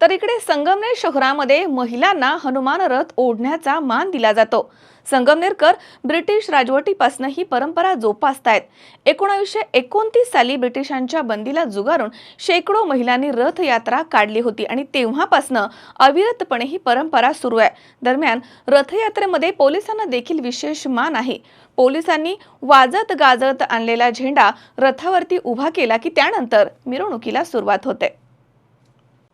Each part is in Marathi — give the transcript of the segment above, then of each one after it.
तर इकडे संगमनेर शहरामध्ये महिलांना हनुमान रथ ओढण्याचा मान दिला जातो. संगमनेरकर ब्रिटिश राजवटीपासून ही परंपरा जोपासतायत. एकोणावीसशे एकोणतीस साली ब्रिटिशांच्या बंदीला जुगारून शेकडो महिलांनी रथयात्रा काढली होती आणि तेव्हापासनं अविरतपणे ही परंपरा सुरू आहे. दरम्यान रथयात्रेमध्ये पोलिसांना देखील विशेष मान आहे. पोलिसांनी वाजत गाजत आणलेला झेंडा रथावरती उभा केला की त्यानंतर मिरवणुकीला सुरुवात होते.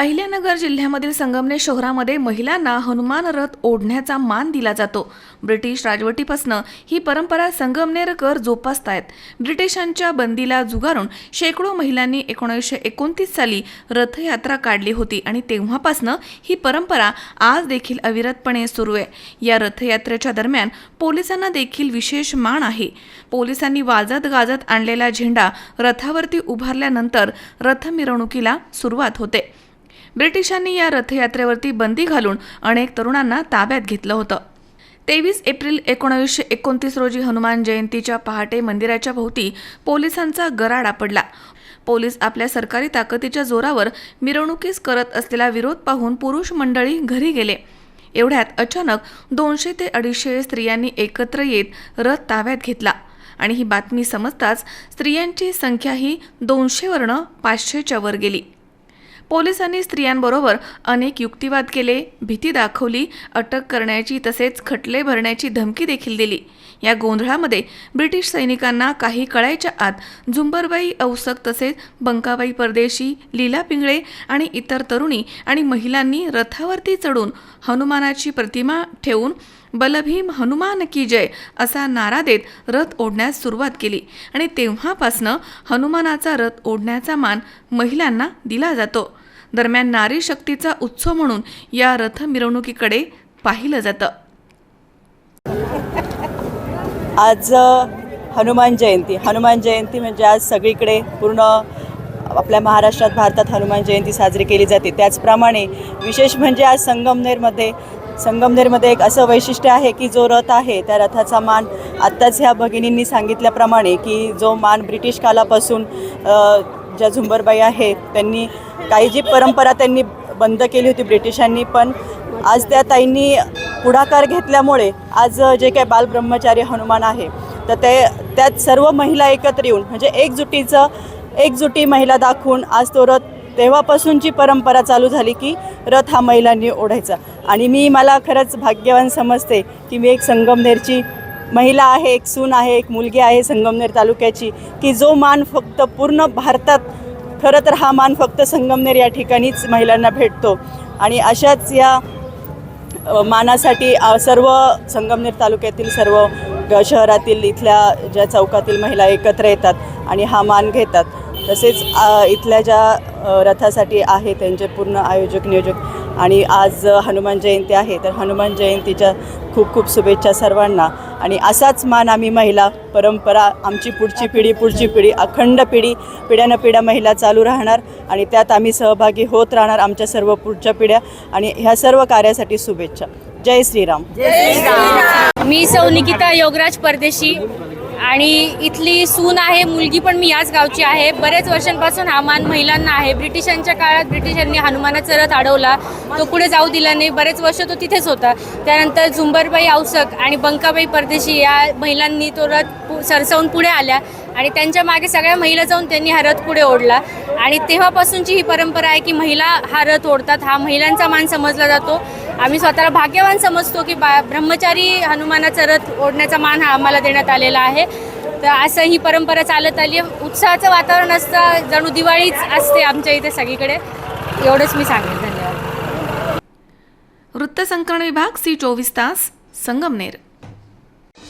अहिल्यानगर जिल्ह्यामधील संगमनेर शहरामध्ये महिलांना हनुमान रथ ओढण्याचा मान दिला जातो. ब्रिटिश राजवटीपासून ही परंपरा संगमनेरकर जोपासतायत. ब्रिटिशांच्या बंदीला जुगारून शेकडो महिलांनी एकोणीसशे एकोणतीस साली रथयात्रा काढली होती आणि तेव्हापासनं ही परंपरा आज देखील अविरतपणे सुरू आहे. या रथयात्रेच्या दरम्यान पोलिसांना देखील विशेष मान आहे. पोलिसांनी वाजत गाजत आणलेला झेंडा रथावरती उभारल्यानंतर रथ मिरवणुकीला सुरुवात होते. ब्रिटिशांनी या रथयात्रेवरती बंदी घालून अनेक तरुणांना ताब्यात घेतलं होतं. तेवीस एप्रिल एकोणावीसशे एकोणतीस रोजी हनुमान जयंतीच्या पहाटे मंदिराच्या भोवती पोलिसांचा गराडा पडला. पोलीस आपल्या सरकारी ताकदीच्या जोरावर मिरवणुकीस करत असलेला विरोध पाहून पुरुष मंडळी घरी गेले. एवढ्यात अचानक दोनशे ते अडीचशे स्त्रियांनी एकत्र येत रथ ताब्यात घेतला. आणि ही बातमी समजताच स्त्रियांची संख्या ही दोनशेवरनं पाचशेच्या वर गेली. पोलिसांनी स्त्रियांबरोबर अनेक युक्तिवाद केले भीती दाखवली अटक करण्याची तसेच खटले भरण्याची धमकी देखील दिली. या गोंधळामध्ये ब्रिटिश सैनिकांना काही कळायच्या आत झुंबरबाई औसक तसेच बंकाबाई परदेशी लीला पिंगळे आणि इतर तरुणी आणि महिलांनी रथावरती चढून हनुमानाची प्रतिमा ठेवून बलभीम हनुमान की जय असा नारा देत रथ ओढण्यास सुरुवात केली आणि तेव्हापासनं हनुमानाचा रथ ओढण्याचा मान महिलांना दिला जातो. दरम्यान नारी शक्तीचा उत्सव म्हणून या रथ मिरवणुकीकडे पाहिलं जातं. आज हनुमान जयंती. हनुमान जयंती म्हणजे आज सगळीकडे पूर्ण आपल्या महाराष्ट्रात भारतात हनुमान जयंती साजरी केली जाते. त्याचप्रमाणे विशेष म्हणजे आज संगमनेरमध्ये संगमनेरमध्ये एक असं वैशिष्ट्य आहे की जो रथ आहे त्या रथाचा मान आत्ताच ह्या भगिनींनी सांगितल्याप्रमाणे की जो मान ब्रिटिश कालापासून ज्या झुंबरबाई आहेत त्यांनी काही जी परंपरा त्यांनी बंद केली होती ब्रिटिशांनी पण आज त्या ताईंनी पुढाकार घेतल्यामुळे आज जे काही बालब्रह्मचारी हनुमान आहे तर ते त्यात सर्व महिला एकत्र येऊन म्हणजे एकजुटीचं एकजुटी महिला दाखवून आज तो रथ तेव्हापासूनची परंपरा चालू झाली की रथ हा महिलांनी ओढायचा. आणि मी मला खरंच भाग्यवान समजते की मी एक संगमनेरची महिला आहे एक सून आहे एक मुलगी आहे संगमनेर तालुक्याची की जो मान फक्त पूर्ण भारतात खरं तर हा मान फक्त संगमनेर या ठिकाणीच महिलांना भेटतो. आणि अशाच या मानासाठी सर्व संगमनेर तालुक्यातील सर्व ग- शहरातील इथल्या ज्या चौकातील महिला एकत्र येतात आणि हा मान घेतात. तसेच इथल्या ज्या रथासाठी आहे त्यांचे पूर्ण आयोजक नियोजक आणि आज हनुमान जयंती आहे तर हनुमान जयंतीच्या खूप खूप शुभेच्छा सर्वांना. आणि असाच मान आम्ही महिला परंपरा आमची पुढची पिढी पुढची पिढी अखंड पिढी पिढ्यानं पिढ्या महिला चालू राहणार आणि त्यात आम्ही सहभागी होत राहणार आमच्या सर्व पुढच्या पिढ्या आणि ह्या सर्व कार्यासाठी शुभेच्छा. जय श्रीराम. मी सौ निकिता योगराज परदेशी. आणि इथली सून आहे मुलगी पण मी याच गावची आहे. बरेच वर्षांपासून हा मान महिलांना आहे. ब्रिटिशांच्या काळात ब्रिटिशांनी हनुमानाचा रथ अडवला. तो पुढे जाऊ दिला नाही. बरेच वर्ष तो तिथेच होता. त्यानंतर झुंबरबाई औसक आणि बंकाबाई परदेशी या महिलांनी तो रथ पु- सरसावून पुढे आल्या आणि त्यांच्या मागे सगळ्या महिला जाऊन त्यांनी हा रथ पुढे ओढला. आणि तेव्हापासूनची ही परंपरा आहे की महिला हा रथ ओढतात. हा महिलांचा मान समजला जातो. आम्ही स्वतःला भाग्यवान समजतो की बा ब्रह्मचारी हनुमानाचा रथ ओढण्याचा मान हा आम्हाला देण्यात आलेला आहे. तर असं ही परंपरा चालत आली आहे. उत्साहाचं वातावरण असतं. जणू दिवाळीच असते आमच्या इथे सगळीकडे. एवढंच मी सांगेन. धन्यवाद. वृत्तसंकलन विभाग सी चोवीस तास Sangamner.